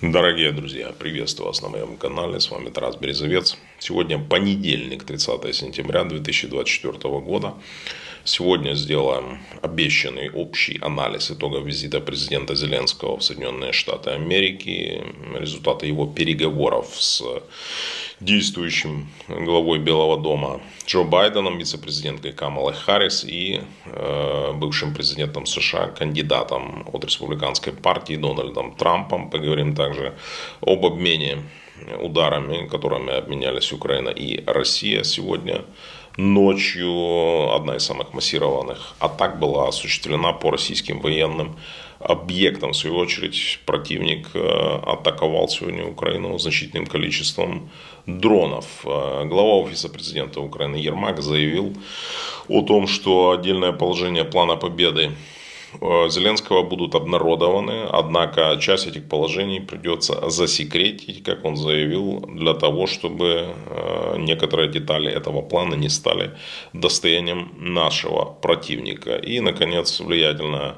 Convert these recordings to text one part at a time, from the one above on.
Дорогие друзья, приветствую вас на моем канале. С вами Тарас Березовец. Сегодня понедельник, 30 сентября 2024 года. Сегодня сделаем обещанный общий анализ итогов визита президента Зеленского в Соединенные Штаты Америки, результаты его переговоров с действующим главой Белого дома Джо Байденом, вице-президенткой Камалой Харрис и э, бывшим президентом США, кандидатом от республиканской партии Дональдом Трампом. Поговорим также об обмене ударами, которыми обменялись Украина и Россия сегодня Ночью одна из самых массированных атак была осуществлена по российским военным объектам. В свою очередь, противник э, атаковал сегодня Украину значительным количеством дронов. Э, глава Офиса президента Украины Ермак заявил о том, что отдельное положение плана победы Зеленского будут обнародованы, однако часть этих положений придется засекретить, как он заявил, для того, чтобы э, некоторые детали этого плана не стали достоянием нашего противника. И, наконец, влиятельное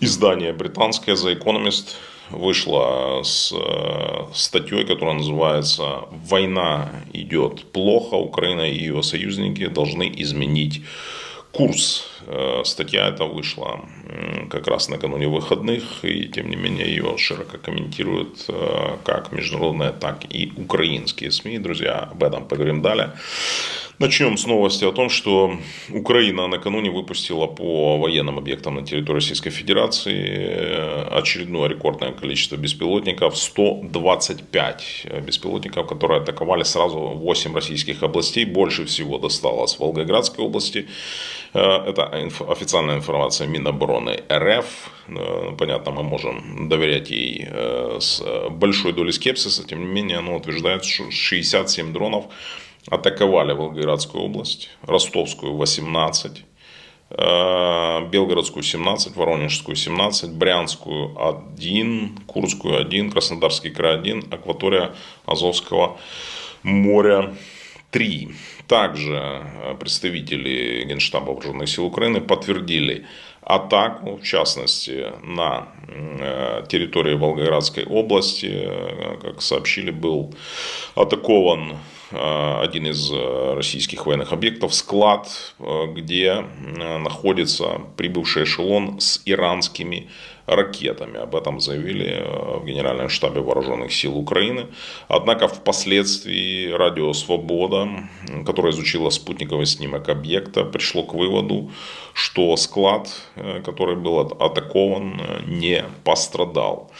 издание британское The Economist вышло с э, статьей, которая называется «Война идет плохо, Украина и ее союзники должны изменить курс. Э, статья эта вышла как раз накануне выходных, и тем не менее ее широко комментируют э, как международные, так и украинские СМИ. Друзья, об этом поговорим далее. Начнем с новости о том, что Украина накануне выпустила по военным объектам на территории Российской Федерации э, очередное рекордное количество беспилотников. 125 беспилотников, которые атаковали сразу 8 российских областей. Больше всего досталось Волгоградской области. Э, это официальная информация Минобороны РФ. Э, понятно, мы можем доверять ей с большой долей скепсиса. Тем не менее, она утверждает, что 67 дронов атаковали Волгоградскую область, Ростовскую 18, э, Белгородскую 17, Воронежскую 17, Брянскую 1, Курскую 1, Краснодарский край 1, акватория Азовского моря 3. Также э, представители Генштаба Вооруженных сил Украины подтвердили атаку, в частности, на э, территории Волгоградской области. Как сообщили, был атакован Э, один из э, российских военных объектов, склад, э, где находится прибывший эшелон с иранскими ракетами. Об этом заявили в Генеральном штабе Вооруженных сил Украины. Однако впоследствии Радио Свобода, которое изучило спутниковый снимок объекта, пришло к выводу, что склад, который был атакован, не пострадал.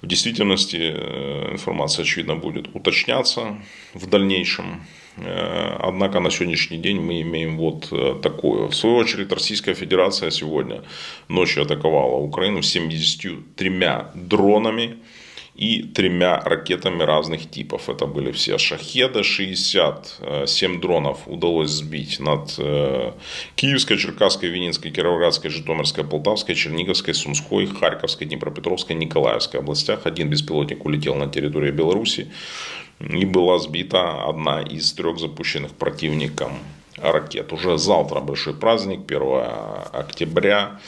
В действительности информация, очевидно, будет уточняться в дальнейшем. Э, однако на сегодняшний день мы имеем вот э, такое. В свою очередь Российская Федерация сегодня ночью атаковала Украину 73 дронами и тремя ракетами разных типов. Это были все шахеды, 67 дронов удалось сбить над э, Киевской, Черкасской, Винницкой, Кировоградской, Житомирской, Полтавской, Черниговской, Сумской, Харьковской, Днепропетровской, Николаевской областях. Один беспилотник улетел на территорию Беларуси и была сбита одна из трех запущенных противником ракет. Уже завтра большой праздник, 1 октября,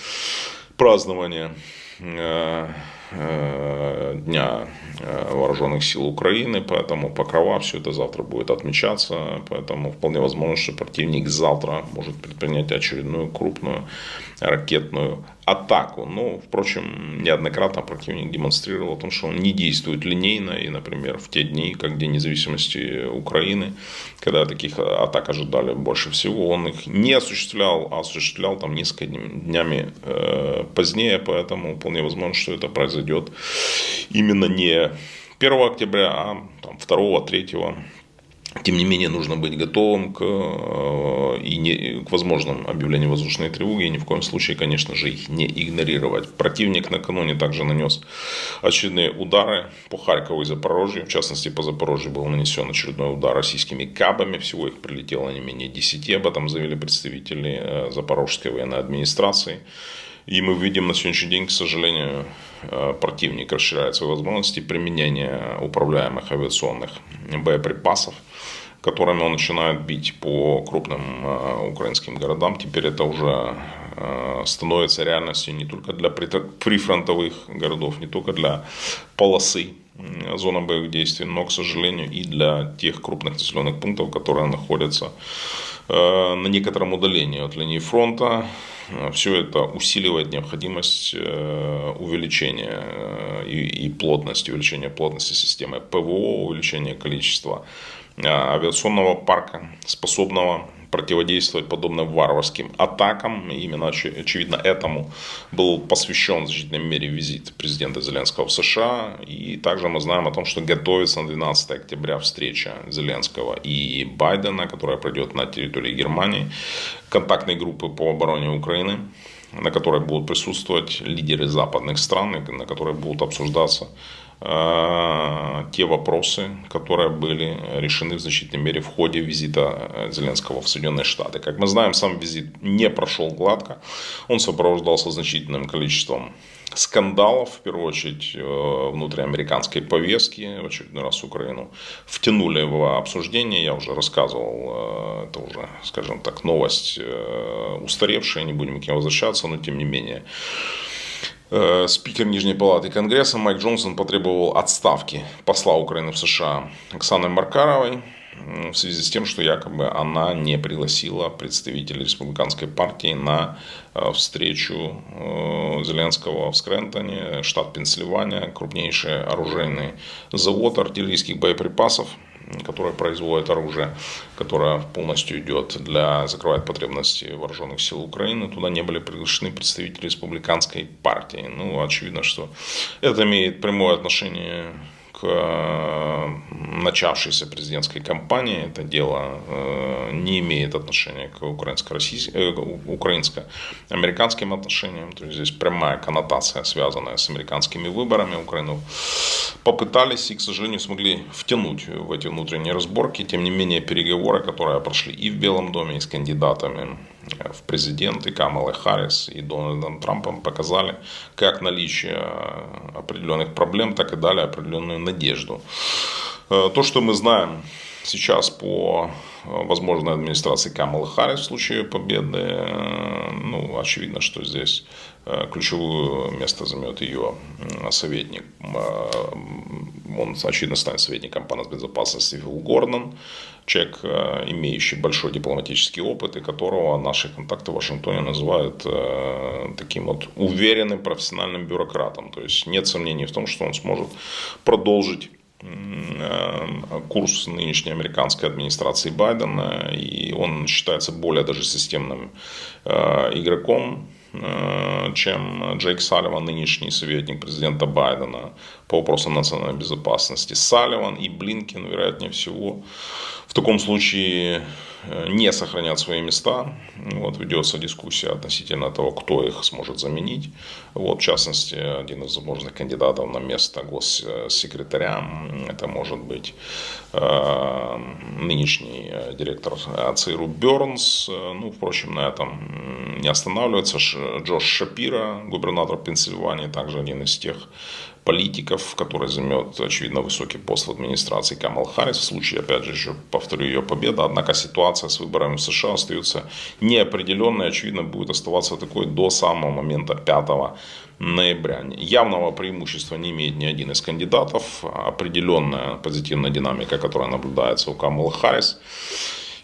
празднование э, Дня э, Вооруженных сил Украины, поэтому Покрова все это завтра будет отмечаться, поэтому вполне возможно, что противник завтра может предпринять очередную крупную ракетную атаку. Но, впрочем, неоднократно противник демонстрировал о том, что он не действует линейно. И, например, в те дни, как День независимости Украины, когда таких атак ожидали больше всего, он их не осуществлял, а осуществлял там несколько днями э, позднее. Поэтому вполне возможно, что это произойдет именно не 1 октября, а там, 2, 3 тем не менее, нужно быть готовым к, э, и не, к возможным объявлениям воздушной тревоги и ни в коем случае, конечно же, их не игнорировать. Противник накануне также нанес очередные удары по Харькову и Запорожью. В частности, по Запорожью был нанесен очередной удар российскими кабами. Всего их прилетело не менее 10. Об этом заявили представители э, Запорожской военной администрации. И мы видим на сегодняшний день, к сожалению, э, противник расширяет свои возможности применения управляемых авиационных боеприпасов которыми он начинает бить по крупным э, украинским городам. Теперь это уже становится реальностью не только для прифронтовых городов, не только для полосы зона боевых действий, но, к сожалению, и для тех крупных населенных пунктов, которые находятся на некотором удалении от линии фронта, все это усиливает необходимость э, увеличения э, и, плотности, увеличения плотности системы ПВО, увеличения количества э, авиационного парка, способного противодействовать подобным варварским атакам. Именно, очевидно, этому был посвящен в значительной мере визит президента Зеленского в США. И также мы знаем о том, что готовится на 12 октября встреча Зеленского и Байдена, которая пройдет на территории Германии, контактной группы по обороне Украины на которой будут присутствовать лидеры западных стран, на которой будут обсуждаться те вопросы, которые были решены в значительной мере в ходе визита э, Зеленского в Соединенные Штаты. Как мы знаем, сам визит не прошел гладко. Он сопровождался значительным количеством скандалов, в первую очередь э, внутриамериканской повестки, в очередной раз Украину, втянули в обсуждение, я уже рассказывал, это уже, скажем так, новость устаревшая, не будем к ней возвращаться, но тем не менее. Э, спикер Нижней Палаты Конгресса Майк Джонсон потребовал отставки посла Украины в США Оксаны Маркаровой в связи с тем, что якобы она не пригласила представителей республиканской партии на э, встречу э, Зеленского в Скрентоне, штат Пенсильвания, крупнейший оружейный завод артиллерийских боеприпасов – которая производит оружие, которое полностью идет для, закрывает потребности вооруженных сил Украины, туда не были приглашены представители республиканской партии. Ну, очевидно, что это имеет прямое отношение к э, начавшейся президентской кампании. Это дело э, не имеет отношения к украинско-американским э, отношениям. То есть здесь прямая коннотация, связанная с американскими выборами. Украину попытались и, к сожалению, смогли втянуть в эти внутренние разборки. Тем не менее, переговоры, которые прошли и в Белом доме, и с кандидатами в президенты Камала Харрис и Дональдом Трампом показали как наличие определенных проблем, так и дали определенную надежду. Э, то, что мы знаем сейчас по э, возможной администрации Камала Харрис в случае победы, э, ну, очевидно, что здесь ключевое место займет ее советник. Он, очевидно, станет советником по безопасности Фил Гордон человек, э, имеющий большой дипломатический опыт, и которого наши контакты в Вашингтоне называют э, таким вот уверенным профессиональным бюрократом. То есть нет сомнений в том, что он сможет продолжить э, курс нынешней американской администрации Байдена, и он считается более даже системным игроком, чем Джейк Салливан, нынешний советник президента Байдена по вопросам национальной безопасности. Салливан и Блинкин, вероятнее всего, таком случае э, не сохранят свои места. Вот, ведется дискуссия относительно того, кто их сможет заменить. Вот, в частности, один из возможных кандидатов на место госсекретаря, это может быть э, нынешний э, директор ЦРУ Бернс. Ну, впрочем, на этом не останавливается. Джош Шапира, губернатор Пенсильвании, также один из тех политиков, который займет, очевидно, высокий пост в администрации Камал Харрис, в случае, опять же, еще повторю, ее победа. Однако ситуация с выборами в США остается неопределенной, очевидно, будет оставаться такой до самого момента 5 ноября. Явного преимущества не имеет ни один из кандидатов. Определенная позитивная динамика, которая наблюдается у Камала Харрис,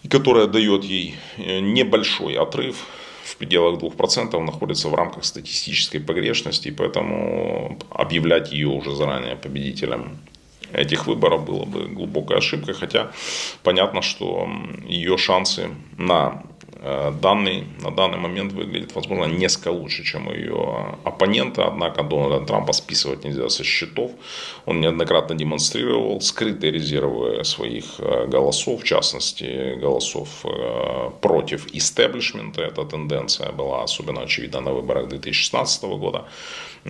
и которая дает ей э, небольшой отрыв в пределах 2% находится в рамках статистической погрешности, поэтому объявлять ее уже заранее победителем этих выборов было бы глубокой ошибкой, хотя понятно, что ее шансы на данный, на данный момент выглядит, возможно, несколько лучше, чем ее оппонента. Однако Дональда Трампа списывать нельзя со счетов. Он неоднократно демонстрировал скрытые резервы своих э, голосов, в частности, голосов э, против истеблишмента. Эта тенденция была особенно очевидна на выборах 2016 года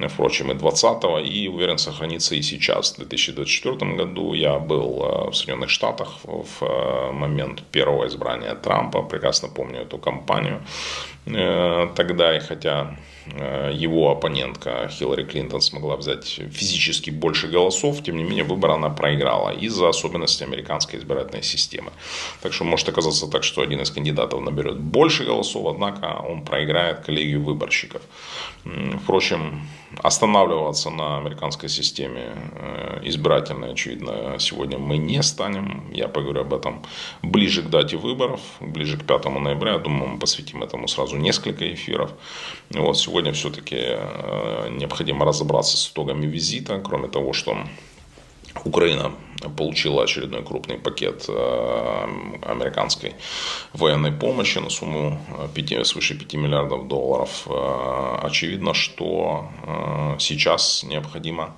впрочем, и 20-го, и уверен сохранится и сейчас. В 2024 году я был в Соединенных Штатах в момент первого избрания Трампа. Прекрасно помню эту кампанию э, тогда, и хотя его оппонентка Хиллари Клинтон смогла взять физически больше голосов, тем не менее выбор она проиграла из-за особенностей американской избирательной системы. Так что может оказаться так, что один из кандидатов наберет больше голосов, однако он проиграет коллегию выборщиков. Впрочем, останавливаться на американской системе э, избирательной, очевидно, сегодня мы не станем. Я поговорю об этом ближе к дате выборов, ближе к 5 ноября. Я думаю, мы посвятим этому сразу несколько эфиров. Вот, сегодня все-таки э, необходимо разобраться с итогами визита, кроме того, что Украина получила очередной крупный пакет э, американской военной помощи на сумму 5, свыше 5 миллиардов долларов. Э, очевидно, что сейчас необходимо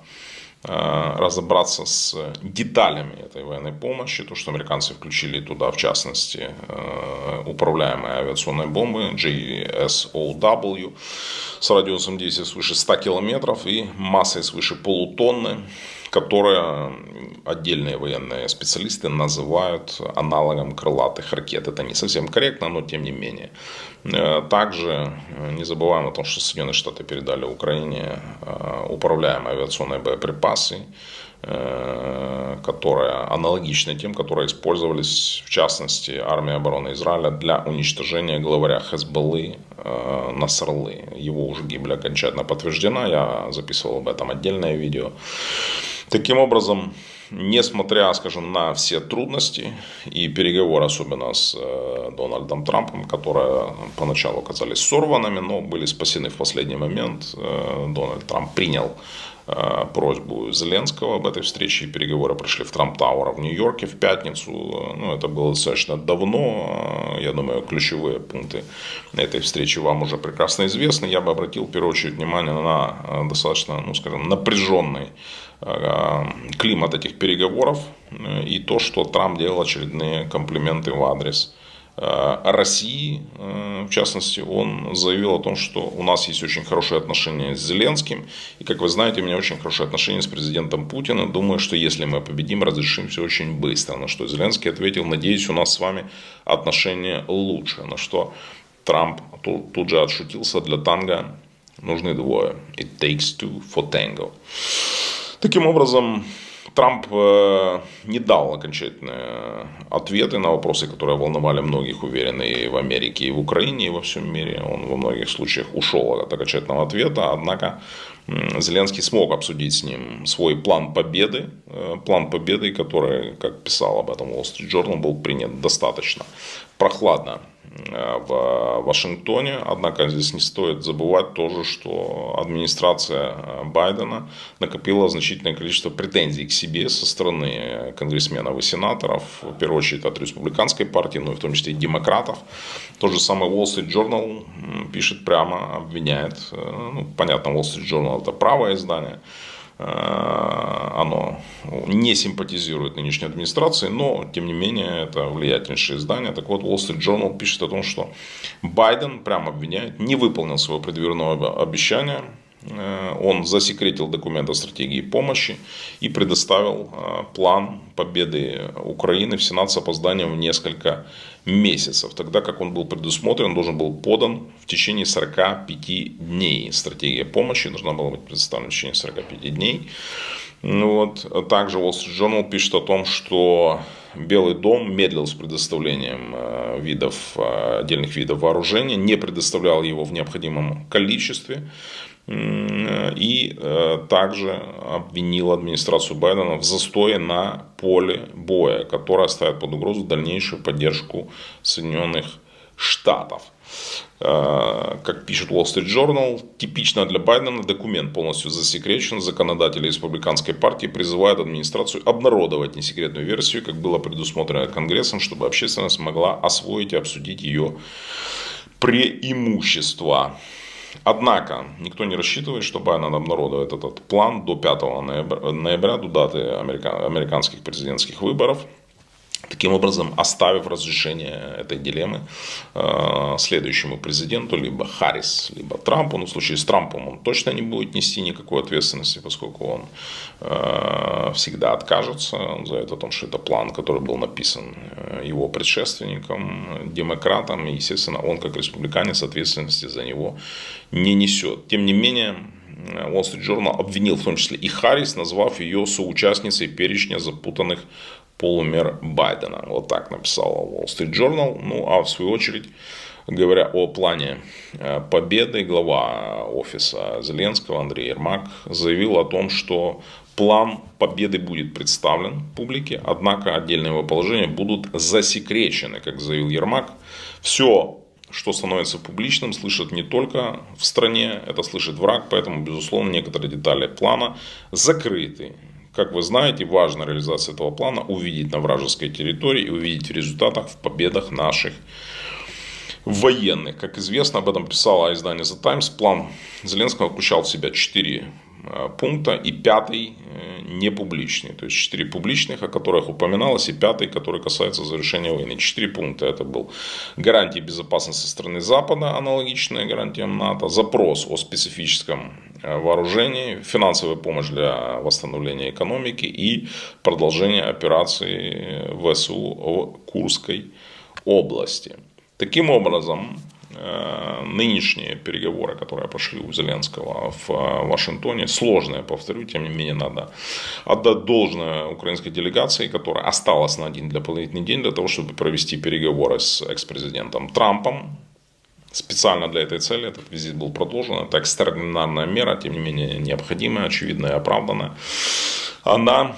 разобраться с деталями этой военной помощи. То, что американцы включили туда, в частности, управляемые авиационные бомбы JSOW с радиусом действия свыше 100 километров и массой свыше полутонны, которые отдельные военные специалисты называют аналогом крылатых ракет. Это не совсем корректно, но тем не менее. Э, также э, не забываем о том, что Соединенные Штаты передали Украине э, управляемые авиационные боеприпасы, которая аналогична тем, которые использовались, в частности, армией обороны Израиля для уничтожения главаря Хезбаллы Насралы. Его уже гибель окончательно подтверждена, я записывал об этом отдельное видео. Таким образом, несмотря, скажем, на все трудности и переговоры, особенно с э, Дональдом Трампом, которые поначалу оказались сорванными, но были спасены в последний момент, э, Дональд Трамп принял э, просьбу Зеленского об этой встрече, и переговоры прошли в Трамп Тауэр в Нью-Йорке в пятницу. Ну, это было достаточно давно. Я думаю, ключевые пункты этой встречи вам уже прекрасно известны. Я бы обратил в первую очередь внимание на достаточно, ну, скажем, напряженный Э, климат этих переговоров э, и то, что Трамп делал очередные комплименты в адрес э, России, в частности, он заявил о том, что у нас есть очень хорошие отношения с Зеленским. И, как вы знаете, у меня очень хорошие отношения с президентом Путиным. Думаю, что если мы победим, разрешим все очень быстро. На что Зеленский ответил, надеюсь, у нас с вами отношения лучше. На что Трамп тут, же отшутился, для танго нужны двое. It takes two for tango. Таким образом, Трамп э, не дал окончательные ответы на вопросы, которые волновали многих, уверен, и в Америке, и в Украине, и во всем мире. Он во многих случаях ушел от окончательного ответа, однако Зеленский смог обсудить с ним свой план победы, э, план победы, который, как писал об этом Wall Street Journal, был принят достаточно прохладно Э, в Вашингтоне. Однако здесь не стоит забывать тоже, что администрация э, Байдена накопила значительное количество претензий к себе со стороны конгрессменов и сенаторов, в первую очередь от республиканской партии, но и в том числе и демократов. Тот же самый Wall Street Journal пишет прямо, обвиняет, э, ну, понятно, Wall Street Journal это правое издание, Э, оно не симпатизирует нынешней администрации, но, тем не менее, это влиятельнейшее издание. Так вот, Wall Street Journal пишет о том, что Байден, прямо обвиняет, не выполнил своего предвыборного обещания Э, он засекретил документ о стратегии помощи и предоставил э, план победы Украины в Сенат с опозданием в несколько месяцев. Тогда как он был предусмотрен, должен был подан в течение 45 дней. Стратегия помощи должна была быть предоставлена в течение 45 дней. Ну вот. Также Wall Street Journal пишет о том, что Белый дом медлил с предоставлением э, видов, отдельных видов вооружения, не предоставлял его в необходимом количестве и э, также обвинил администрацию Байдена в застое на поле боя, которое ставит под угрозу дальнейшую поддержку Соединенных Штатов. Э, как пишет Wall Street Journal, типично для Байдена документ полностью засекречен. Законодатели республиканской партии призывают администрацию обнародовать несекретную версию, как было предусмотрено Конгрессом, чтобы общественность могла освоить и обсудить ее преимущества. Однако, никто не рассчитывает, что Байден обнародует этот план до 5 ноября, ноября до даты американских президентских выборов. Таким образом, оставив разрешение этой дилеммы э, следующему президенту, либо Харрис, либо Трампу. Ну, в случае с Трампом он точно не будет нести никакой ответственности, поскольку он э, всегда откажется. Он заявит о том, что это план, который был написан э, его предшественником, демократом. И, естественно, он, как республиканец, ответственности за него не несет. Тем не менее, Wall Street Journal обвинил в том числе и Харрис, назвав ее соучастницей перечня запутанных полумер Байдена. Вот так написала Wall Street Journal. Ну, а в свою очередь, говоря о плане э, победы, глава офиса Зеленского Андрей Ермак заявил о том, что план победы будет представлен публике, однако отдельные его положения будут засекречены, как заявил Ермак. Все что становится публичным, слышат не только в стране, это слышит враг, поэтому, безусловно, некоторые детали плана закрыты. Как вы знаете, важна реализация этого плана увидеть на вражеской территории и увидеть в результатах, в победах наших военных. Как известно, об этом писало издание The Times, план Зеленского включал в себя четыре Э, пункта и пятый э, не публичный. То есть четыре публичных, о которых упоминалось, и пятый, который касается завершения войны. Четыре пункта. Это был гарантии безопасности страны Запада, аналогичные гарантиям НАТО, запрос о специфическом э, вооружении, финансовая помощь для восстановления экономики и продолжение операции ВСУ в Курской области. Таким образом, Э, нынешние переговоры, которые прошли у Зеленского в э, Вашингтоне, сложные, повторю, тем не менее надо отдать должное украинской делегации, которая осталась на один дополнительный день для того, чтобы провести переговоры с экс-президентом Трампом. Специально для этой цели этот визит был продолжен. Это экстраординарная мера, тем не менее необходимая, очевидная и оправданная. Она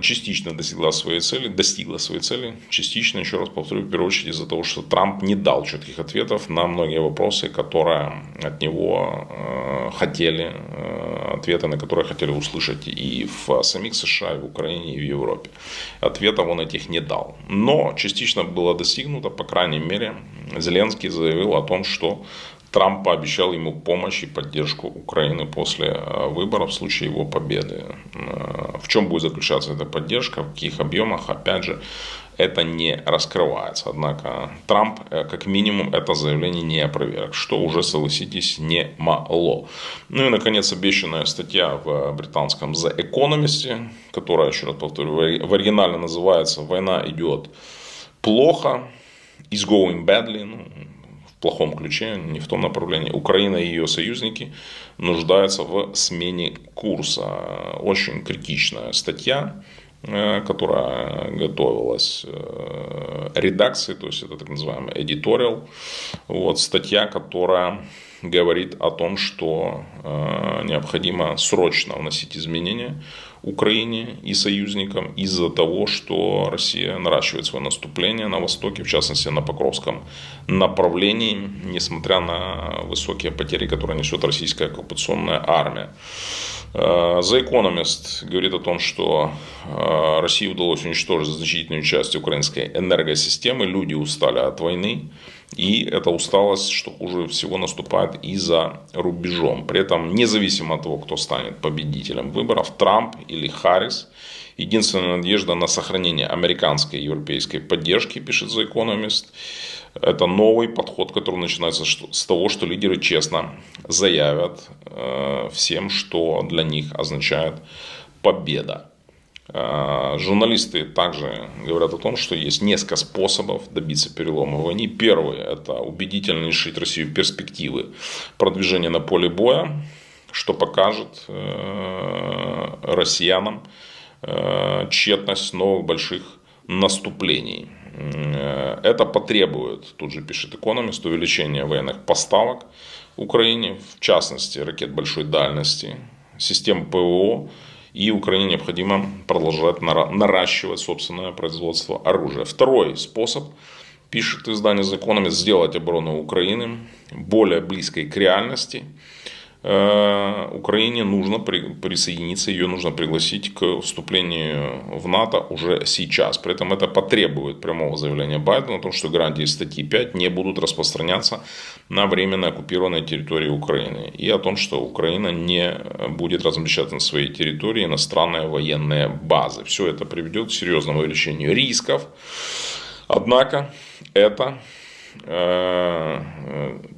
частично достигла своей цели, достигла своей цели, частично, еще раз повторю, в первую очередь из-за того, что Трамп не дал четких ответов на многие вопросы, которые от него э, хотели, э, ответы на которые хотели услышать и в самих США, и в Украине, и в Европе. Ответов он этих не дал. Но частично было достигнуто, по крайней мере, Зеленский заявил о том, что Трамп пообещал ему помощь и поддержку Украины после э, выборов в случае его победы. Э, в чем будет заключаться эта поддержка, в каких объемах, опять же, это не раскрывается. Однако Трамп, э, как минимум, это заявление не опроверг, что уже, согласитесь, не мало. Ну и, наконец, обещанная статья в британском The Economist, которая, еще раз повторю, в оригинале называется «Война идет плохо», is going badly, ну, плохом ключе, не в том направлении. Украина и ее союзники нуждаются в смене курса. Очень критичная статья, э, которая готовилась э, редакцией, то есть это так называемый editorial. Вот, статья, которая говорит о том, что э, необходимо срочно вносить изменения Украине и союзникам из-за того, что Россия наращивает свое наступление на востоке, в частности на Покровском направлении, несмотря на высокие потери, которые несет российская оккупационная армия. Э, The Economist говорит о том, что э, России удалось уничтожить значительную часть украинской энергосистемы, люди устали от войны, и эта усталость, что хуже всего, наступает и за рубежом. При этом, независимо от того, кто станет победителем выборов, Трамп или Харрис, единственная надежда на сохранение американской и европейской поддержки, пишет The Economist, это новый подход, который начинается с того, что лидеры честно заявят э, всем, что для них означает победа. А, журналисты также говорят о том, что есть несколько способов добиться перелома в войне. Первый – это убедительно лишить Россию перспективы продвижения на поле боя, что покажет э, россиянам э, тщетность новых больших наступлений. Э, это потребует, тут же пишет экономист, увеличения военных поставок Украине, в частности ракет большой дальности, систем ПВО, и Украине необходимо продолжать наращивать собственное производство оружия. Второй способ, пишет издание Economist, сделать оборону Украины более близкой к реальности, Украине нужно присоединиться, ее нужно пригласить к вступлению в НАТО уже сейчас. При этом это потребует прямого заявления Байдена о том, что гарантии статьи 5 не будут распространяться на временно оккупированной территории Украины. И о том, что Украина не будет размещать на своей территории иностранные военные базы. Все это приведет к серьезному увеличению рисков. Однако это э,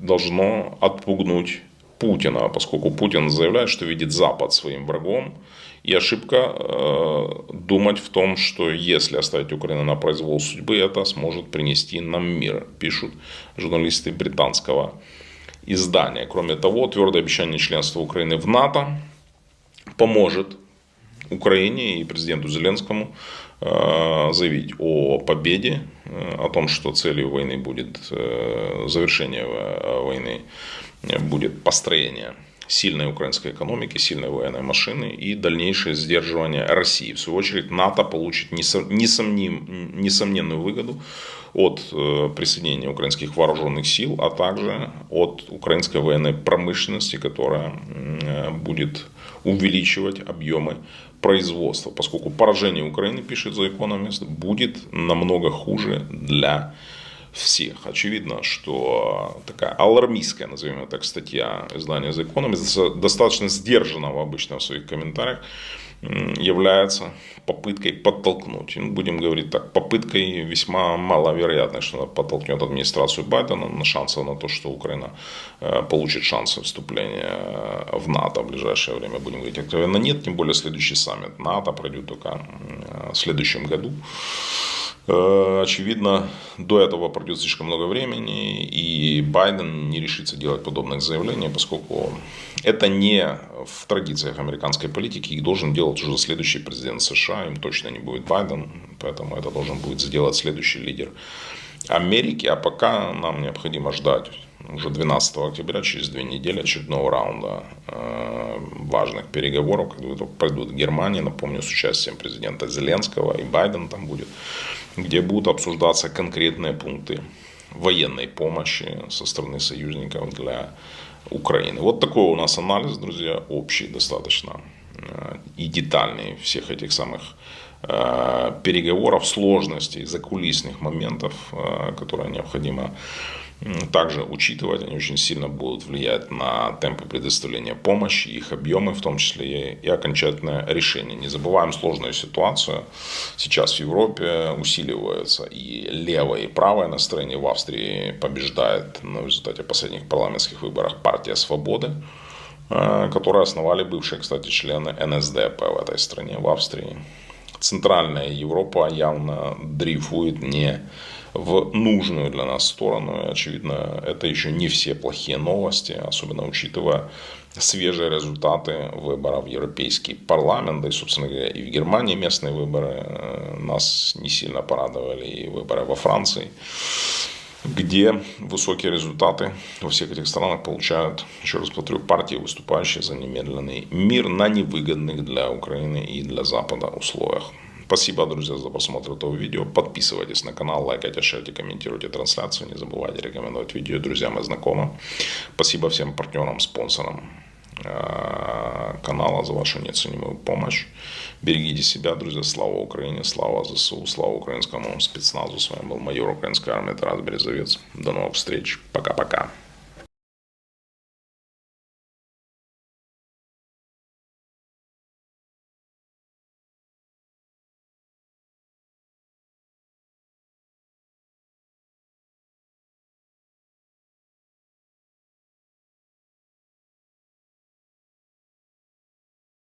должно отпугнуть Путина, поскольку Путин заявляет, что видит Запад своим врагом. И ошибка э, думать в том, что если оставить Украину на произвол судьбы, это сможет принести нам мир, пишут журналисты британского издания. Кроме того, твердое обещание членства Украины в НАТО поможет Украине и президенту Зеленскому э, заявить о победе, э, о том, что целью войны будет э, завершение войны будет построение сильной украинской экономики, сильной военной машины и дальнейшее сдерживание России. В свою очередь НАТО получит несомним, несомненную выгоду от присоединения украинских вооруженных сил, а также от украинской военной промышленности, которая будет увеличивать объемы производства, поскольку поражение Украины, пишет за Economist, будет намного хуже для всех. Очевидно, что такая алармистская, назовем это так, статья издания The Economist, достаточно сдержанного обычно в своих комментариях, является попыткой подтолкнуть. Ну, будем говорить так, попыткой весьма маловероятной, что она подтолкнет администрацию Байдена на шансы на то, что Украина э, получит шансы вступления э, в НАТО в ближайшее время. Будем говорить откровенно нет, тем более следующий саммит НАТО пройдет только э, в следующем году. Э, очевидно, до этого пройдет слишком много времени, и Байден не решится делать подобных заявлений, поскольку это не в традициях американской политики, их должен делать уже следующий президент США, им точно не будет Байден, поэтому это должен будет сделать следующий лидер Америки, а пока нам необходимо ждать уже 12 октября, через две недели, очередного раунда э, важных переговоров, когда пройдут в Германии, напомню, с участием президента Зеленского и Байден там будет где будут обсуждаться конкретные пункты военной помощи со стороны союзников для Украины. Вот такой у нас анализ, друзья, общий достаточно э, и детальный всех этих самых э, переговоров, сложностей, закулисных моментов, которые необходимо также учитывать. Они очень сильно будут влиять на темпы предоставления помощи, их объемы, в том числе и окончательное решение. Не забываем сложную ситуацию. Сейчас в Европе усиливается и левое, и правое настроение. В Австрии побеждает на результате последних парламентских выборов партия «Свободы», э, которые основали бывшие, кстати, члены НСДП в этой стране, в Австрии. Центральная Европа явно дрейфует не в нужную для нас сторону. И, очевидно, это еще не все плохие новости, особенно учитывая свежие результаты выборов в Европейский парламент, да и, собственно говоря, и в Германии местные выборы э, нас не сильно порадовали, и выборы во Франции, где высокие результаты во всех этих странах получают, еще раз повторю, партии, выступающие за немедленный мир на невыгодных для Украины и для Запада условиях. Спасибо, друзья, за просмотр этого видео. Подписывайтесь на канал, лайкайте, шерьте, комментируйте трансляцию. Не забывайте рекомендовать видео друзьям и знакомым. Спасибо всем партнерам, спонсорам э, канала за вашу неоценимую помощь. Берегите себя, друзья. Слава Украине, слава ЗСУ, слава украинскому спецназу. С вами был майор украинской армии Тарас Березовец. До новых встреч. Пока-пока.